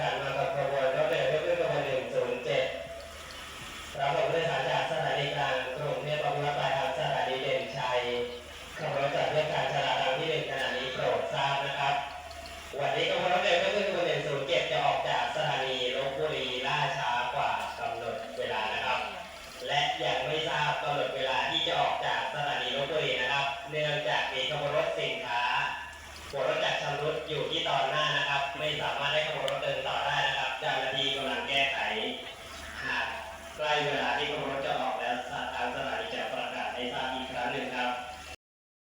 ผ่านมากับขบนรถเร็วด้วยขบวนหนึ่งศูนย์เจ็ดรับผมด้วยสถานีกลางกรุงเทพมหานครทางสถานีเด่นชัยขบวนจากเรื่อการจราจรที่หนึ่งขณะนี้โปรดทราบนะครับ วันนี้ขบวนรถเร็วด้วยบหนึ่งศูนย์เจ็ดจะออกจากสถานีลบบุรีล่าช้ากว่ากำหนดเวลานะครับ และยังไม่ทราบกำหนดเวลาที่จะออกจากสถานีลบบุรีนะครับ เนื่องจากมีขบวนสินค้าขบวนจากชำรุดอยู่ที่ตอนหน้านะครับ ไม่สามารถได้ขบวน Amen.